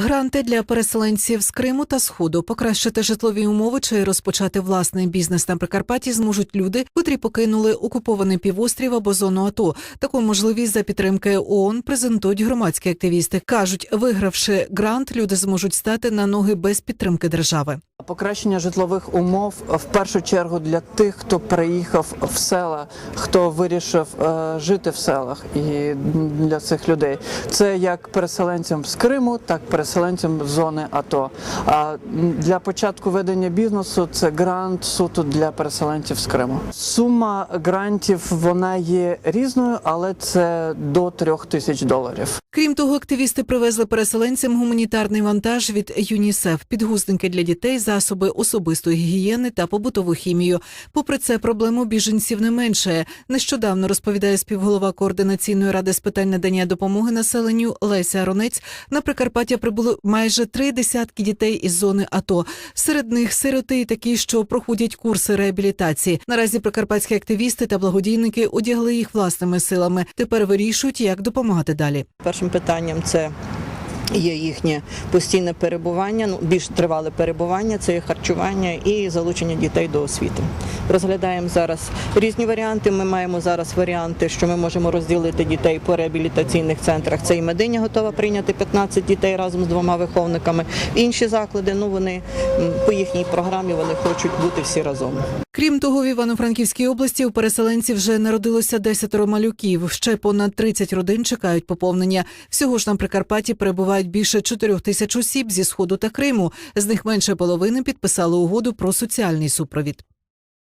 Гранти для переселенців з Криму та Сходу покращити житлові умови чи розпочати власний бізнес на Прикарпатті зможуть люди, котрі покинули окупований півострів або зону АТО. Таку можливість за підтримки ООН презентують громадські активісти. кажуть, вигравши грант, люди зможуть стати на ноги без підтримки держави. Покращення житлових умов в першу чергу для тих, хто приїхав в села, хто вирішив е, жити в селах, і для цих людей це як переселенцям з Криму, так і переселенцям з зони АТО. А для початку ведення бізнесу це грант суто для переселенців з Криму. Сума грантів вона є різною, але це до трьох тисяч доларів. Крім того, активісти привезли переселенцям гуманітарний вантаж від ЮНІСЕФ, підгузники для дітей, засоби особистої гігієни та побутову хімію. Попри це, проблему біженців не менше. Нещодавно розповідає співголова координаційної ради з питань надання допомоги населенню Леся Ронець. На Прикарпаття прибуло майже три десятки дітей із зони АТО. Серед них сироти і такі, що проходять курси реабілітації. Наразі прикарпатські активісти та благодійники одягли їх власними силами. Тепер вирішують, як допомагати далі. Першим питанням це є їхнє постійне перебування, ну більш тривале перебування, це є харчування і залучення дітей до освіти. Розглядаємо зараз різні варіанти. Ми маємо зараз варіанти, що ми можемо розділити дітей по реабілітаційних центрах. Це і мединя готова прийняти 15 дітей разом з двома виховниками. Інші заклади, ну вони по їхній програмі вони хочуть бути всі разом. Крім того, в Івано-Франківській області у переселенців вже народилося 10 малюків. Ще понад 30 родин чекають поповнення. Всього ж на Прикарпатті перебувають більше 4 тисяч осіб зі сходу та Криму. З них менше половини підписали угоду про соціальний супровід.